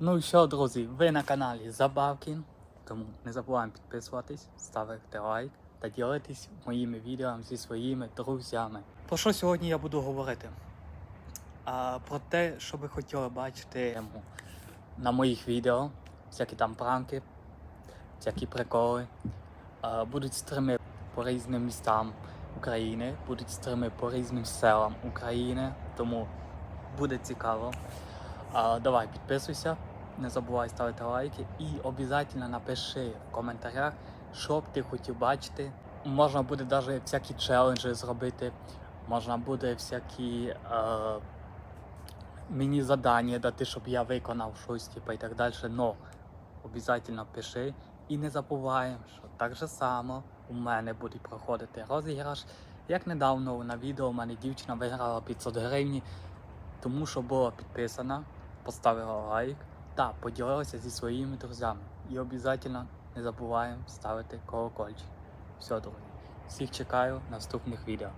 Ну і що, друзі, ви на каналі Забавкін, тому не забуваємо підписуватись, ставити лайк та ділитись моїми відео зі своїми друзями. Про що сьогодні я буду говорити? А, про те, що ви хотіли бачити на моїх відео, всякі там пранки, всякі приколи. А, будуть стріми по різним містам України, будуть стріми по різним селам України, тому буде цікаво. Давай підписуйся, не забувай ставити лайки і обов'язково напиши в коментарях, що б ти хотів бачити. Можна буде навіть всякі челенджі зробити, можна буде всякі е, мені задання дати, щоб я виконав щось типу, і так далі. Но обов'язково пиши і не забуваємо, що так же само у мене буде проходити розіграш. Як недавно на відео у мене дівчина виграла 500 гривень, тому що була підписана, поставила лайк та поділилася зі своїми друзями. І обов'язково не забуваємо ставити колокольчик. Все, друзі. Всіх чекаю наступних відео.